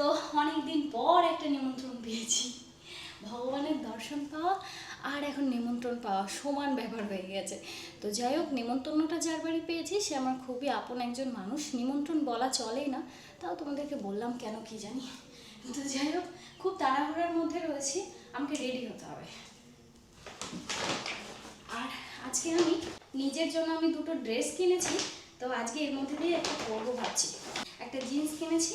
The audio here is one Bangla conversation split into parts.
তো অনেক দিন পর একটা নিমন্ত্রণ পেয়েছি। ভগবানের দর্শন পাওয়া আর এখন নিমন্ত্রণ পাওয়া সমান ব্যাপার হয়ে গেছে। তো যাই হোক, নিমন্ত্রণটা যার বাড়ি পেয়েছি, সে আমার খুবই আপন একজন মানুষ। নিমন্ত্রণ বলা চলেই না, তাও তোমাদেরকে বললাম কেন কি জানি। তো যাই হোক, খুব তাড়াহুড়ার মধ্যে রয়েছি, আমাকে রেডি হতে হবে। আর আজকে আমি নিজের জন্য আমি দুটো ড্রেস কিনেছি, তো আজকে এর মধ্যে দিয়ে একটা পরবো ভাবছি। একটা জিন্স কিনেছি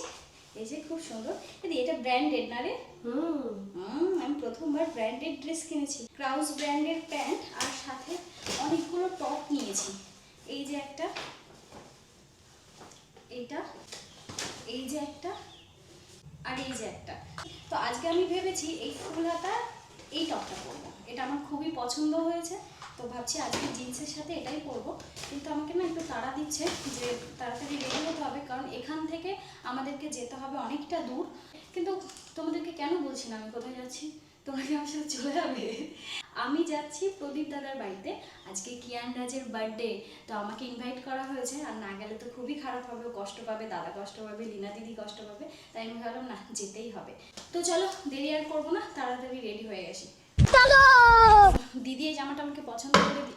এই যে খুব সুন্দর। দিদি এটা ব্র্যান্ডেড না রে? হুম। হুম, আমি প্রথমবার ব্র্যান্ডেড ড্রেস কিনেছি। ক্রাউস ব্র্যান্ডের প্যান্ট আর সাথে অনেকগুলো টপ নিয়েছি। এই যে একটা এইটা এই যে একটা আর এই যে একটা। তো আজকে আমি ভেবেছি এই ফুল হাতা এই টপটা পরবো। এটা আমার খুবই পছন্দ হয়েছে। তো ভাবছি আজকে জিন্সের সাথে এটাই পরবো। কিন্তু আমাকে না একটু তাড়া দিচ্ছে যে তাড়াতাড়ি রেডি হতে হবে, কারণ এখান থেকে আমাদেরকে যেতে হবে অনেকটা দূর। কিন্তু তোমাদেরকে কেন বলছি না আমি কোথায় যাচ্ছি? তোমরা কি আমার সাথে চলে যাবে। আমি যাচ্ছি প্রদীপ দাদার বাড়িতে। আজকে কিয়ান রাজের বার্থডে, তো আমাকে ইনভাইট করা হয়েছে। আর না গেলে তো খুবই খারাপ হবে কষ্ট পাবে, দাদা কষ্ট পাবে, লীনা দিদি কষ্ট পাবে। তাই আমি ভাবলাম না, যেতেই হবে। তো চলো, দেরি আর করব না, তাড়াতাড়ি রেডি হয়ে গেছি দিদি এই জামাটা আমাকে পছন্দ করে দি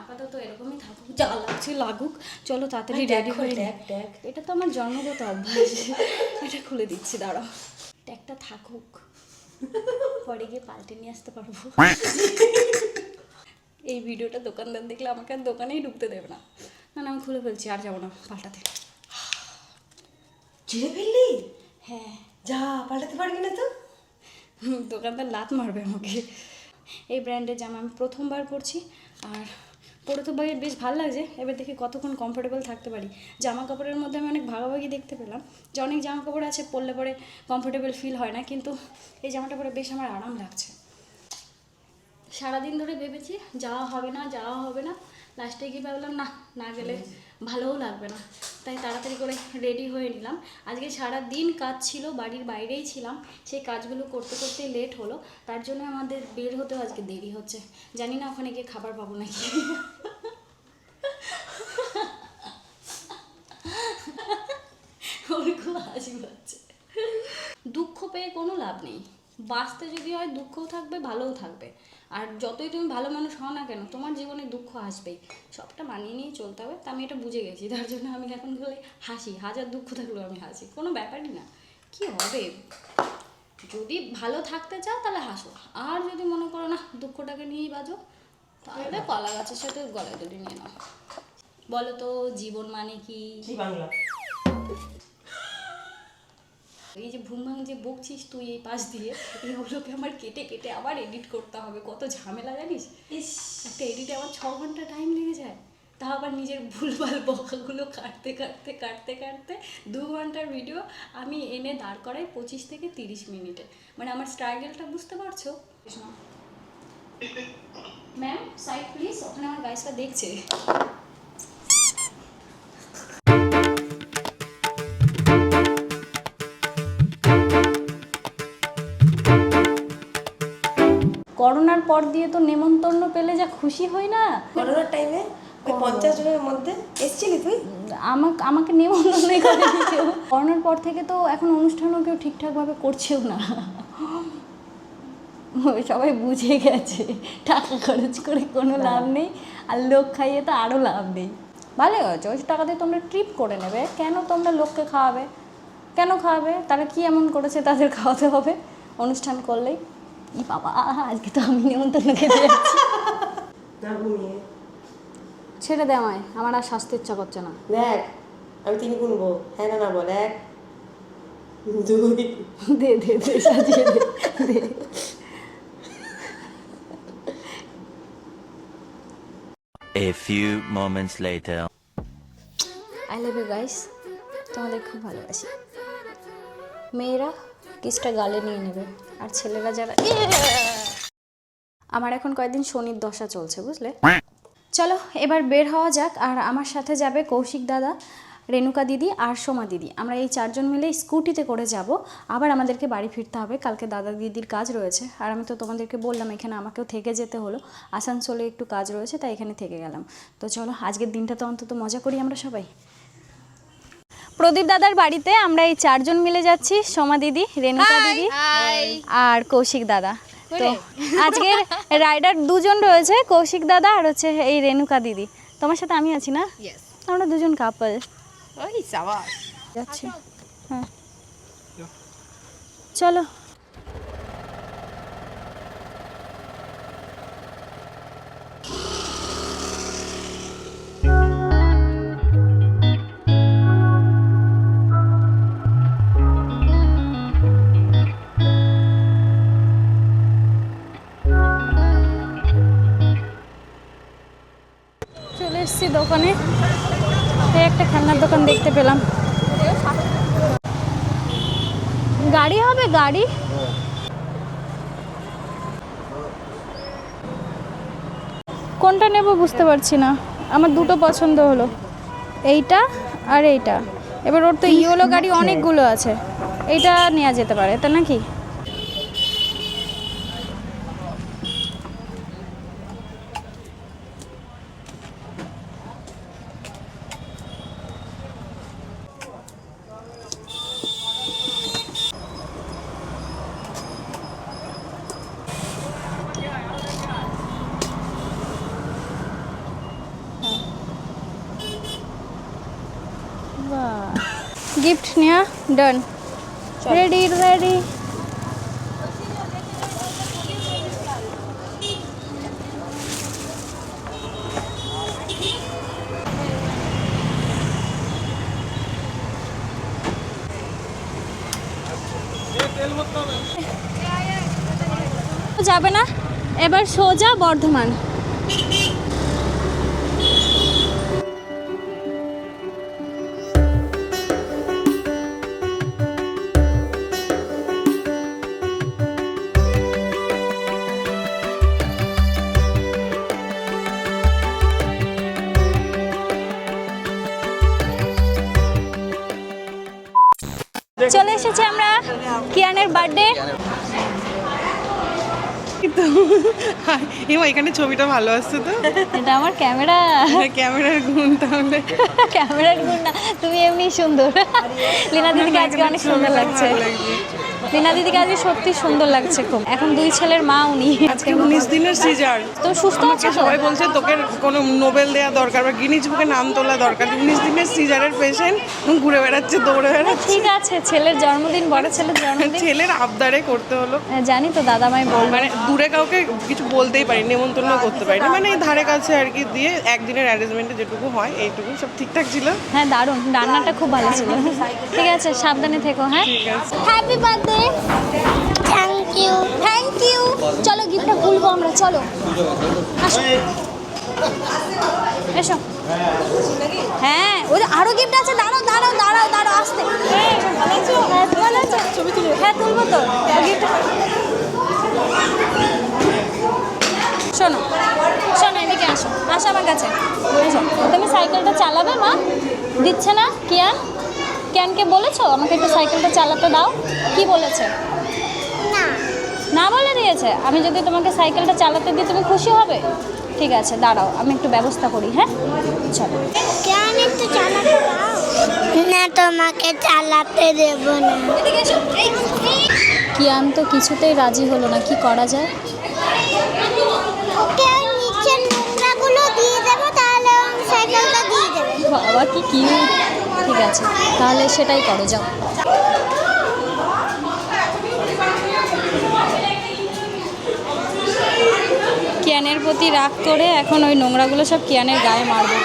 আপাতত এরকমই থাকুক যা লাগছে লাগুক। চলো তাড়াতাড়ি রেডি হয়ে ট্যাগ ট্যাগ এটা তো আমার জন্মগত অভ্যাস। এটা খুলে দিচ্ছি দাঁড়াও। ট্যাগটা থাকুক। পরে গিয়ে পাল্টে নিয়ে আসতে পারব। এই ভিডিওটা দোকানদার দেখলে আমাকে আর দোকানেই ঢুকতে দেবে না। না না আমি খুলে ফেলছি আর যাব না পাল্টাতে। ছিঁড়ে ফেললি? হ্যাঁ। যা পাল্টাতে পারবি না তো? দোকানদার লাত মারবে আমাকে। এই ব্র্যান্ডের জামা আমি প্রথমবার পরছি আর পরে তো ভাই বেশ ভালো লাগছে। এবার দেখি কতক্ষণ কমফোর্টেবল থাকতে পারি। জামা কাপড়ের মধ্যে আমি অনেক ভাগাভাগি দেখতে পেলাম যে অনেক জামা কাপড় আছে পরলে পরে কমফোর্টেবল ফিল হয় না কিন্তু এই জামাটা পরে বেশ আমার আরাম লাগছে। সারাদিন ধরে ভেবেছি যাওয়া হবে না যাওয়া হবে না। লাস্টে গিয়ে ভাবলাম, না না গেলে ভালোও লাগবে না। তাই তাড়াতাড়ি করে রেডি হয়ে নিলাম। আজকে সারা দিন কাজ ছিল, বাড়ির বাইরেই ছিলাম। সেই কাজগুলো করতে করতে লেট হলো। তার জন্য আমাদের বের হতেও আজকে দেরি হচ্ছে। জানি না ওখানে গিয়ে খাবার পাবো নাকি। দুঃখ পেয়ে কোনো লাভ নেই। বাঁচতে যদি হয় দুঃখও থাকবে, ভালোও থাকবে। আর যতই তুমি ভালো মানুষ হও না কেন, তোমার জীবনে দুঃখ আসবেই। সবটা মানিয়ে নিয়ে চলতে হবে, তা আমি এটা বুঝে গেছি। তার জন্য আমি এখন ধরে হাসি, হাজার দুঃখ থাকলেও আমি হাসি, কোনো ব্যাপারই না। কি হবে? যদি ভালো থাকতে চাও তাহলে হাসো, আর যদি মনে করো না দুঃখটাকে নিয়েই বাজো, তাহলে কলা গাছের সাথে গলায় দড়ি নিয়ে নাও। বলো তো, জীবন মানে কি? কি বাংলা? এই যে ভুম ভাঙ যে বকছিস তুই এই পাশ দিয়ে এগুলোকে আমার কেটে কেটে আবার এডিট করতে হবে। কত ঝামেলা জানিস? একটা এডিটে আমার ছ ঘণ্টা টাইম লেগে যায়। তা আবার নিজের ভুলভাল বকাগুলো কাটতে কাটতে কাটতে কাটতে দু ঘণ্টার ভিডিও আমি এনে দাঁড় করাই পঁচিশ থেকে তিরিশ মিনিটে। মানে আমার স্ট্রাগলটা বুঝতে পারছ? ম্যাম সাইড প্লিজ ওখানে আমার গাইসটা দেখছে। করোনার পর দিয়ে তো নেমন্তন্ন পেলে যা খুশি হই না। করোনার টাইমে ওই পঞ্চাশ জনের মধ্যে এসছিলি তুই? আমাকে আমাকে নিমন্ত্রণই করেনি কেউ করোনার পর থেকে তো এখন অনুষ্ঠানও কেউ ঠিকঠাকভাবে করছেও না। সবাই বুঝে গেছে। টাকা খরচ করে কোনো লাভ নেই। আর লোক খাইয়ে তো আরও লাভ নেই। ভালো হয়েছে। ওই টাকা দিয়ে তোমরা ট্রিপ করে নেবে। কেন তোমরা লোককে খাওয়াবে? কেন খাওয়াবে? তারা কি এমন করেছে তাদের খাওয়াতে হবে? অনুষ্ঠান করলেই। ই বাবা আজকে তো আমি খেতে যাচ্ছি। ছেড়ে দে আমায় আমার আর স্বাস্থ্য ইচ্ছা করছে না। দেখ আমি তিন গুনবো। হ্যাঁ না না বল এক দুই। দে দে দে সাজিয়ে দে দে। A few moments later. I love you guys তোমাদের খুব ভালোবাসি। মেয়েরা কিসটা গালে নিয়ে নেবে। আর ছেলেরা যারা আমার এখন কয়েকদিন শনির দশা চলছে বুঝলে? চলো এবার বের হওয়া যাক আর আমার সাথে যাবে কৌশিক দাদা রেণুকা দিদি আর সোমা দিদি। আমরা এই চারজন মিলে স্কুটিতে করে যাব আবার আমাদেরকে বাড়ি ফিরতে হবে কালকে দাদা দিদির কাজ রয়েছে। আর আমি তো তোমাদেরকে বললাম এখানে আমাকেও থেকে যেতে হলো। আসানসোলে একটু কাজ রয়েছে তাই এখানে থেকে গেলাম। তো চলো আজকের দিনটা তো অন্তত মজা করি আমরা সবাই। প্রদীপ দাদার বাড়িতে আমরা এই চারজন মিলে যাচ্ছি সোমা দিদি রেণুকা দিদি আর কৌশিক দাদা। তো আজকের রাইডার দুজন রয়েছে কৌশিক দাদা আর হচ্ছে এই রেণুকা দিদি। তোমার সাথে আমি আছি না? আমরা দুজন কাপল যাচ্ছি। হ্যাঁ। চলো চলে। দোকানে। একটা খেলনার দোকান দেখতে পেলাম। গাড়ি হবে, গাড়ি। কোনটা নেব বুঝতে পারছি না। আমার দুটো পছন্দ হলো। এইটা আর এইটা। এবার ওর তো ইয়েলো গাড়ি অনেকগুলো আছে। এইটা নেওয়া যেতে পারে তা নাকি গিফট নেওয়া ডান রেডি রেডি যাবে না? এবার সোজা বর্ধমান। এসেছি আমরা কিয়ানের বার্থডে। এমা এখানে ছবিটা ভালো আসছে তো? এটা আমার ক্যামেরা। ক্যামেরার গুণ তাহলে। ক্যামেরার গুণ না তুমি এমনি সুন্দর। লীনা দিদিকে আজকে অনেক সুন্দর লাগছে। লাগছে। দিদিকে আজকে সত্যি সুন্দর লাগছে খুব। এখন দুই ছেলের মা উনি। আজকে উনিশ দিনের সিজার। তো সুস্থ আছে? সবাই বলছে তোকে কোনো নোবেল দেওয়া দরকার বা গিনিজ বুকে নাম তোলা দরকার। উনিশ দিনের সিজারের পেশেন্ট ঘুরে বেড়াচ্ছে দৌড়ে বেড়াচ্ছে। ঠিক আছে ছেলের জন্মদিন বড় ছেলের জন্মদিন। ছেলের আবদারে করতে হলো। হ্যাঁ, জানি তো দাদামাই বলবে মানে দূরে কাউকে কিছু বলতেই পারি নেমন্তন্ন করতে পারি না মানে এই ধারে কাছে আর কি দিয়ে একদিনের অ্যারেঞ্জমেন্টে যেটুকু হয় এইটুকু সব ঠিকঠাক ছিল। হ্যাঁ দারুণ। রান্নাটা খুব ভালো ছিল। ঠিক আছে সাবধানে থেকো হ্যাঁ। Happy birthday thank you thank you চলো গিফটটা খুলবো আমরা, চলো। এসো। হ্যাঁ ওই যে আরও গিফট আছে, দাঁড়াও দাঁড়াও দাঁড়াও দাঁড়াও, আসতে। হ্যাঁ তুলবো তো। গিফট শোনো শোনো, এদিকে আসো। আসো আমার কাছে। তুমি সাইকেলটা চালাবে, মা? দিচ্ছে না, কিয়ান? কিয়ানকে বলেছ? আমাকে একটু সাইকেলটা চালাতে দাও। কি বলেছে? না। না বলে দিয়েছে? আমি যদি তোমাকে সাইকেলটা চালাতে দিই তুমি খুশি হবে? ঠিক আছে দাঁড়াও আমি একটু ব্যবস্থা করি হ্যাঁ? চলো। কেন একটু চালাতে দাও? না তোমাকে চালাতে দেব না। কিয়ান তো কিছুতেই রাজি হলো না কি করা যায়? ওকে ওই নোংরাগুলো দিয়ে দেবো তাহলে সাইকেলটা দিয়ে দেবে। বাবা কি কিউট ঠিক আছে, তাহলে সেটাই করো, যাও। কিয়ানের প্রতি রাগ করে এখন ওই নোংরাগুলো সব কিয়ানের গায়ে মারবে।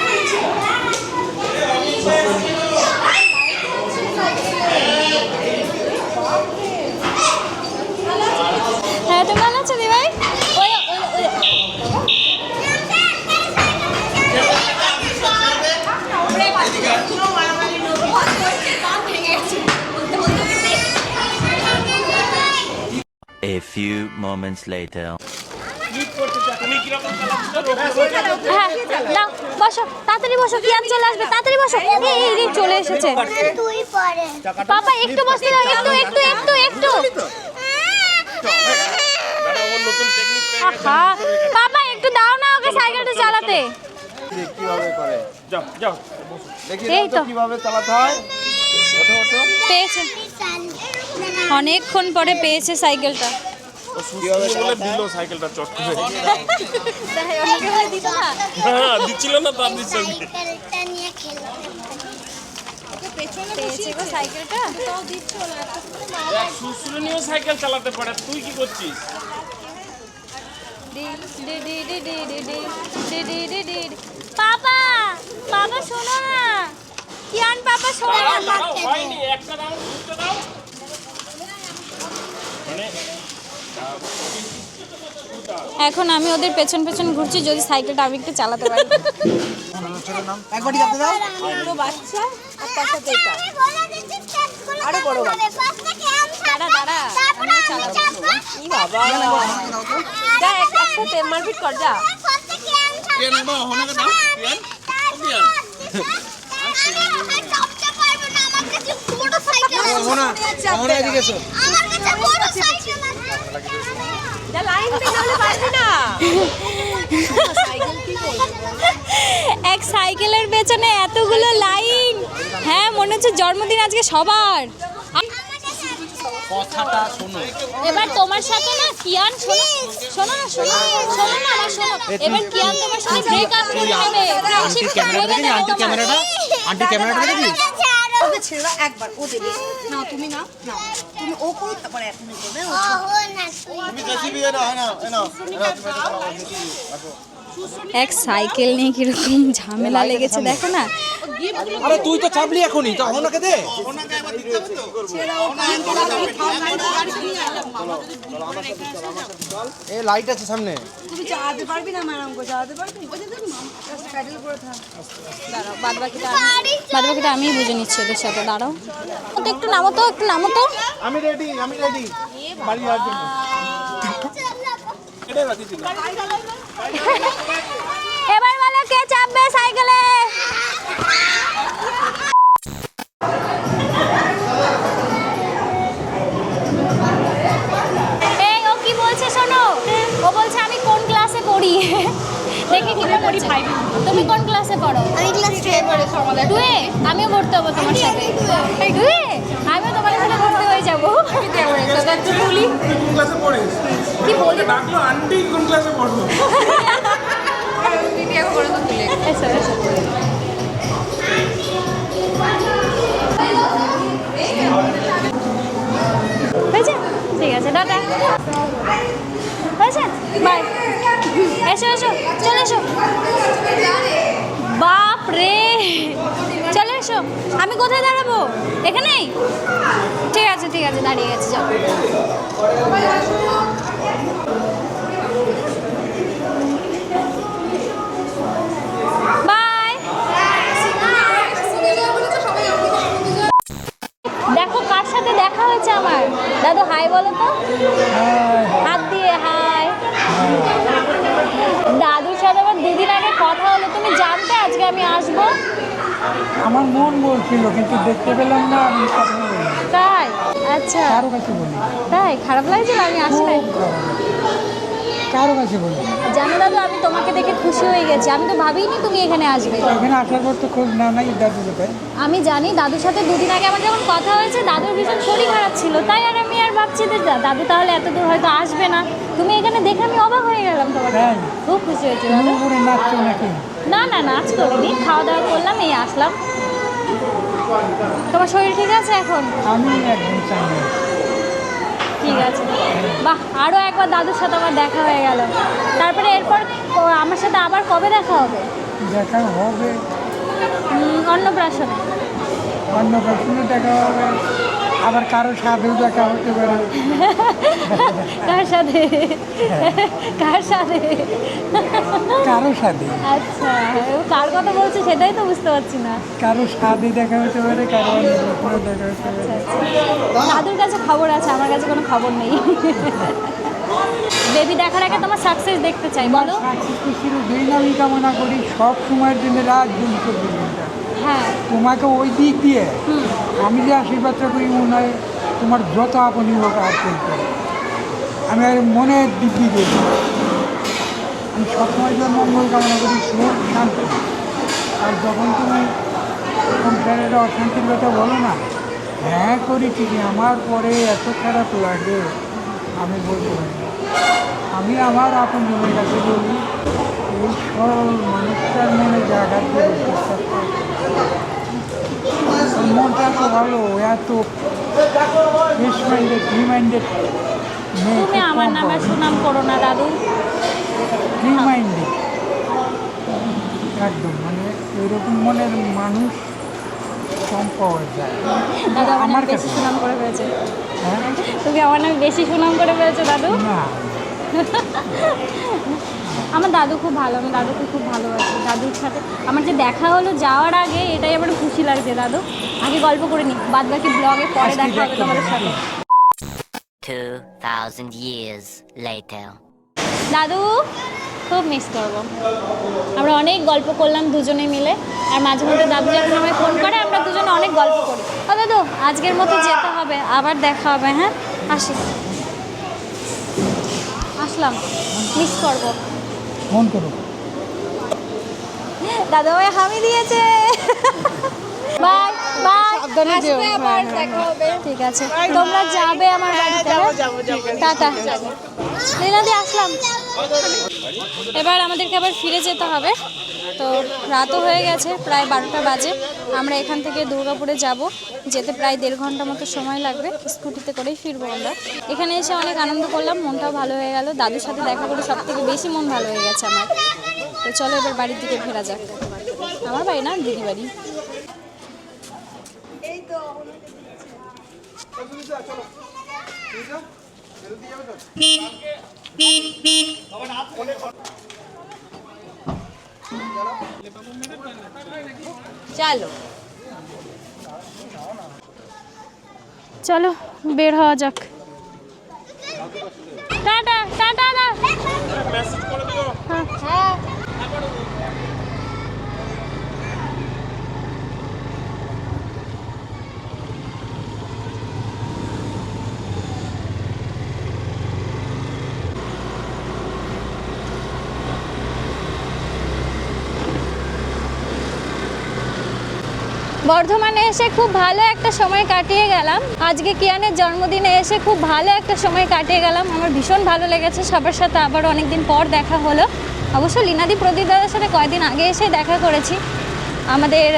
Few moments later. হ্যাঁ তাড়াতাড়ি চলে আসবে, তাড়াতাড়ি চলে এসেছে। পাপা, একটু দাও না ওকে সাইকেলটা চালাতে। অনেকক্ষণ পরে পেয়েছে সাইকেলটা। দিল সাইকেলটা চট করে হ্যাঁ দিচ্ছিল না তার দিচ্ছে সাইকেল চালাতে পারে তুই কি করছিস পাপা পাপা শোনো না কিয়ান পাপা শোনো না একটা দাও মানে এখন আমি ওদের পেছন পেছন ঘুরছি যদি সাইকেলটা আমি একটু চালাতে পারি। একবারই যাতে বড় দাঁড়া দাঁড়া আমিও যা একসাথে মারপিট কর যা। আমার কাছে বড় সাইকেল এক সাইকেলের পেছনে এতগুলো লাইন। হ্যাঁ মনে হচ্ছে জন্মদিন আজকে সবার। কথাটা শোনো। এবার তোমার সাথে না কিয়ান শোনো শোনো না শোনো শোনো না আমার শোনো। এবার কিয়ান তোমার সাথে ব্রেকআপ করে নেবে ফ্রেন্ডশিপ ভেবে নেবে তোমার আন্টি ক্যামেরাটা দেখেছিস দাও একবার ও দেবে। নাও তুমি নাও নাও। তুমি ও করো তারপরে তুমি করবে ও এক সাইকেল নিয়ে কীরকম ঝামেলা লেগেছে দেখো না। আরে তুই তো চাপলি এখনই তো ওনাকে দে? এ লাইট আছে সামনে। তুমি চালাতে পারবি না ম্যাডাম গো চালাতে পারবি। দাঁড়াও বাদ বাকিটা আমি বুঝে নিচ্ছি ওদের সাথে দাঁড়াও। ও তো একটু নামো তো একটু নামো তো। আমি রেডি আমি রেডি বাড়ি যাওয়ার জন্য। এবার বলো কে চাপবে সাইকেলে? দেখে কি পড়ি ফাইভ তুমি কোন ক্লাসে পড়ো? আমি ক্লাস টুয়ে টুয়ে আমিও ভর্তি হব তোমার সাথে। টুয়ে আমিও তোমার সাথে ভর্তি হয়ে যাব। একটু বলি। কোন ক্লাসে পড়িস কি বলি? ডাকলো আন্টি কোন ক্লাসে এসো হয়েছে? ঠিক আছে টাটা। হয়েছে? বাই এসো এসো চলে এসো। বাপ রে। চলে এসো। আমি কোথায় দাঁড়াবো? এখানেই ঠিক আছে ঠিক আছে দাঁড়িয়ে গেছি চলো। দেখো কার সাথে দেখা হয়েছে আমার? দাদু হাই বলো তো। হাত দিয়ে হাই। দুদিন আগে কথা হলো তুমি জানতে আজকে আমি আসব? আমার মন বলছিল কিন্তু দেখতে পেলাম না আমি তাই? আচ্ছা। কারও কাছে বলি। তাই? খারাপ লাগছিল আমি আসলে কারও কাছে বলি। জানো দাদু আমি তোমাকে দেখে খুশি হয়ে গেছি। আমি তো ভাবিনি তুমি এখানে আসবে। এখানে আসার পর তো খোঁজ না নাই দাদু কোথায়? আমি জানি দাদুর সাথে দুদিন আগে আমার যখন কথা হয়েছে দাদুর ভীষণ শরীর খারাপ ছিল। তাই আর আমি আর ভাবছি যে দা- দাদু তাহলে এত দূর হয়তো আসবে না। তুমি এখানে দেখে আমি অবাক হয়ে গেলাম তোমাকে। খুব খুশি হয়েছে না না নাচ করিনি। খাওয়া দাওয়া করলাম এই আসলাম। তোমার শরীর ঠিক আছে এখন? আমি একদম চাই না ঠিক আছে। বাহ আরও একবার দাদুর সাথে আমার দেখা হয়ে গেল। তারপরে এরপর আমার সাথে আবার কবে দেখা হবে? দেখা হবে। অন্নপ্রাশনে। অন্নপ্রাশনে দেখা হবে। আবার কারও সাথেও দেখা হতে পারে। কার সাথে? কার সাথে? কারও সাথে। আচ্ছা কার কথা বলছে সেটাই তো বুঝতে পারছি না। কারও সাথে দেখা হতে পারে কারও দেখা হতে পারে। দাদুর কাছে খবর আছে আমার কাছে কোনো খবর নেই। বেবি দেখার আগে তোমার সাকসেস দেখতে চাই বলো। সাকসেস তো চিরদিন আমি কামনা করি সব সময়ের জন্য রাত দিন হ্যাঁ তোমাকে ওই দিক দিয়ে আমি যে আশীর্বাদটা করি মনে হয় তোমার যত আপনি হোক আর আমি আর মনে দিব্যি দিই আমি সবসময় জন্য মঙ্গল কামনা করি সুখ শান্তি। আর যখন তুমি সংসারের অশান্তির কথা বলো না হ্যাঁ করি ঠিকই আমার পরে এত খারাপ লাগে আমি বলতে পারি আমি আমার আপন জনের কাছে বলি এই সরল মানুষটার মনে জায়গা করে। ওর মনটা এত ভালো এত ফ্রেশ মাইন্ডেড ফ্রি মাইন্ডেড তুমি আমার নামে সুনাম করো না দাদু। ফ্রি মাইন্ডেড একদম মানে এরকম মনের মানুষ কম পাওয়া যায়। দাদু আমার বেশি। সুনাম করে ফেলেছে। হ্যাঁ? তুমি আমার নামে বেশি সুনাম করে ফেলেছো দাদু? না। আমার দাদু খুব ভালো আমার দাদুকে খুব ভালোবাসি। দাদুর সাথে আমার যে দেখা হলো যাওয়ার আগে এটাই আমার খুশি লাগছে দাদু। আগে গল্প করে নি বাদ বাকি ব্লগে পরে দেখা হবে তোমাদের সাথে। 2,000 years later. দাদু খুব মিস করব। আমরা অনেক গল্প করলাম দুজনে মিলে আর মাঝে মধ্যে দাদু যখন আমায় ফোন করে আমরা দুজনে অনেক গল্প করি। ও দাদু আজকের মতো যেতে হবে আবার দেখা হবে হ্যাঁ? আসি। আসলাম মিস করব। ফোন করো। দাদা ভাই হামি দিয়েছে। Bye bye. আসবে আবার দেখা হবে। ঠিক আছে। তোমরা যাবে আমার বাড়িতে হ্যাঁ? টাটা। লীলাদি আসলাম। এবার আমাদেরকে আবার ফিরে যেতে হবে। তো রাতও হয়ে গেছে প্রায় বারোটা বাজে। আমরা এখান থেকে দুর্গাপুরে যাব। যেতে প্রায় দেড় ঘণ্টা মতো সময় লাগবে। স্কুটিতে করেই ফিরবো আমরা। এখানে এসে অনেক আনন্দ করলাম মনটাও ভালো হয়ে গেল। দাদুর সাথে দেখা করে সব থেকে বেশি মন ভালো হয়ে গেছে আমার। তো চলো এবার বাড়ির দিকে ফেরা যাক। আমার বাড়ি না দিদি বাড়ি চলো চলো। বের হওয়া যাক। টাটা টাটা না মেসেজ করে দিও হ্যাঁ। বর্ধমানে এসে খুব ভালো একটা সময় কাটিয়ে গেলাম। আজকে কিয়ানের জন্মদিনে এসে খুব ভালো একটা সময় কাটিয়ে গেলাম। আমার ভীষণ ভালো লেগেছে। সবার সাথে আবার অনেকদিন পর দেখা হলো। অবশ্য লীনাদি প্রদীপ দাদার সাথে কয়েকদিন আগে এসে দেখা করেছি। আমাদের,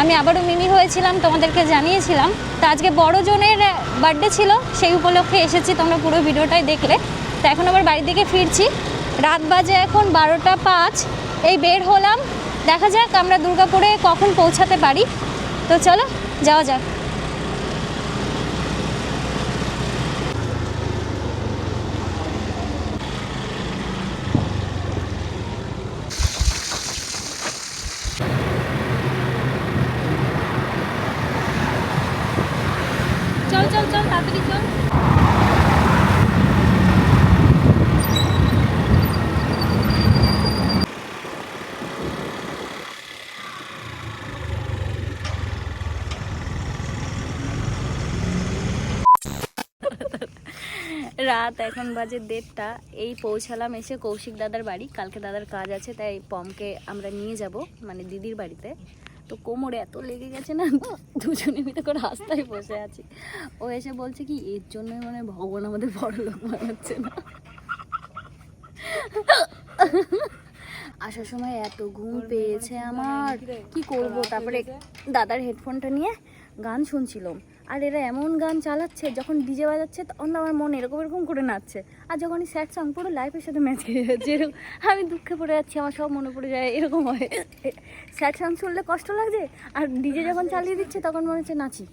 আমি আবারও মিমি হয়েছিলাম, তোমাদেরকে জানিয়েছিলাম। তো আজকে বড় জনের বার্থডে ছিল, সেই উপলক্ষে এসেছি তোমরা পুরো ভিডিওটাই দেখলে। তো এখন আবার বাড়ির দিকে ফিরছি। রাত বাজে এখন বারোটা পাঁচ। এই বের হলাম। দেখা যাক আমরা দুর্গাপুরে কখন পৌঁছাতে পারি। তো চলো যাওয়া যাক চল চল চল তাড়াতাড়ি চল রাত এখন বাজে দেড়টা। এই পৌঁছালাম এসে কৌশিক দাদার বাড়ি। কালকে দাদার কাজ আছে তাই পমকে আমরা নিয়ে যাব মানে দিদির বাড়িতে। তো কোমরে এত লেগে গেছে না দুজনে মিলে করে রাস্তায় বসে আছি। ও এসে বলছে কি এর জন্যই মানে ভগবান আমাদের বড় লোক বানাচ্ছে না। আসার সময় এত ঘুম পেয়েছে আমার। কি করব? তারপরে দাদার হেডফোনটা নিয়ে গান শুনছিলাম। আর এরা এমন গান চালাচ্ছে যখন ডিজে বাজাচ্ছে তখন আমার মন এরকম এরকম করে নাচছে। আর যখন স্যাড সং পুরো লাইফের সাথে ম্যাচ খেয়ে যাচ্ছে এরকম আমি দুঃখে পড়ে যাচ্ছি আমার সব মনে পড়ে যায় এরকম হয়। স্যাড সং শুনলে কষ্ট লাগছে আর ডিজে যখন চালিয়ে দিচ্ছে তখন মনে হচ্ছে নাচি।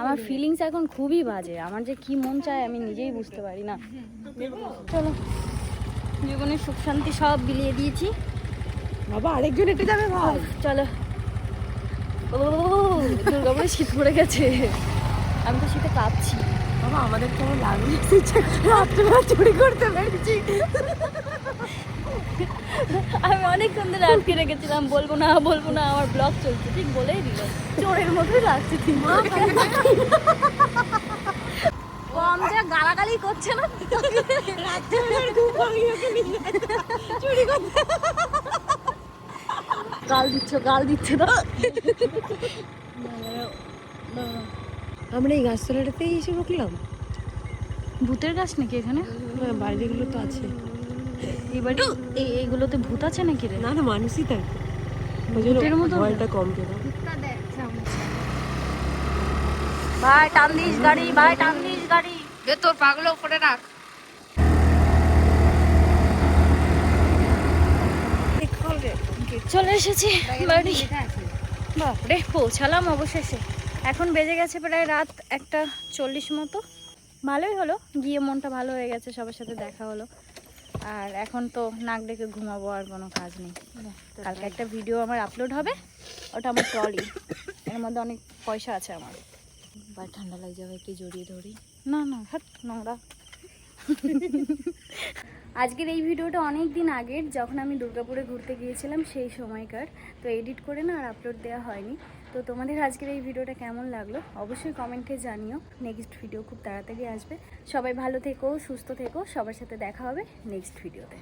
আমার ফিলিংস এখন খুবই বাজে আমার যে কি মন চায় আমি নিজেই বুঝতে পারি না। চলো জীবনের সুখ শান্তি সব বিলিয়ে দিয়েছি। বাবা আরেকজন হেঁটে যাবে চলো। ও দুর্গাপুরে শীত পড়ে গেছে। আমি তো সেটা কাঁপছি বাবা আমাদের কেমন লাগবে রাত্রেবেলা চুরি করতে পেরেছি। আমি অনেকক্ষণ ধরে আটকে রেখেছিলাম বলব না বলব না আমার ব্লগ চলছে ঠিক বলেই দিল। চোরের মতোই লাগছে ঠিক কম যা গালাগালি করছে না চুরি করতে গাল দিচ্ছ গাল দিচ্ছে না। আমরা এই গাছতলাটাতেই এসে ঢুকলাম ভূতের গাছ নাকি এখানে? হ্যাঁ বাইরেগুলো তো আছে। এই বাড়ি এই এইগুলোতে ভূত আছে নাকি রে? না না মানুষই থাকে ওই ভূতের মতো। ভয়টা কম পেলাম ভাই টান দিস গাড়ি ভাই টান দিস গাড়ি। দে তোর পাগলো উপরে রাখ। চলে এসেছি বাড়ি। বাপরে পৌঁছালাম অবশেষে। এখন বেজে গেছে প্রায় রাত একটা চল্লিশ মতো। ভালোই হলো গিয়ে মনটা ভালো হয়ে গেছে সবার সাথে দেখা হলো। আর এখন তো নাক ডেকে ঘুমাবো আর কোনো কাজ নেই। কালকে একটা ভিডিও আমার আপলোড হবে ওটা আমার ট্রলি এর মধ্যে অনেক পয়সা আছে আমার। বা ঠান্ডা লাগছে যাবে একটু জড়িয়ে ধরি। না না হাট নোংরা। আজকের এই ভিডিওটা অনেক দিন আগের যখন আমি দুর্গাপুরে ঘুরতে গিয়েছিলাম সেই সময়কার। তো এডিট করে না আর আপলোড দেওয়া হয়নি। তো তোমাদের আজকের এই ভিডিওটা কেমন লাগল অবশ্যই কমেন্টে জানিও। নেক্সট ভিডিও খুব তাড়াতাড়ি আসবে। সবাই ভালো থেকো, সুস্থ থেকো। সবার সাথে দেখা হবে নেক্সট ভিডিওতে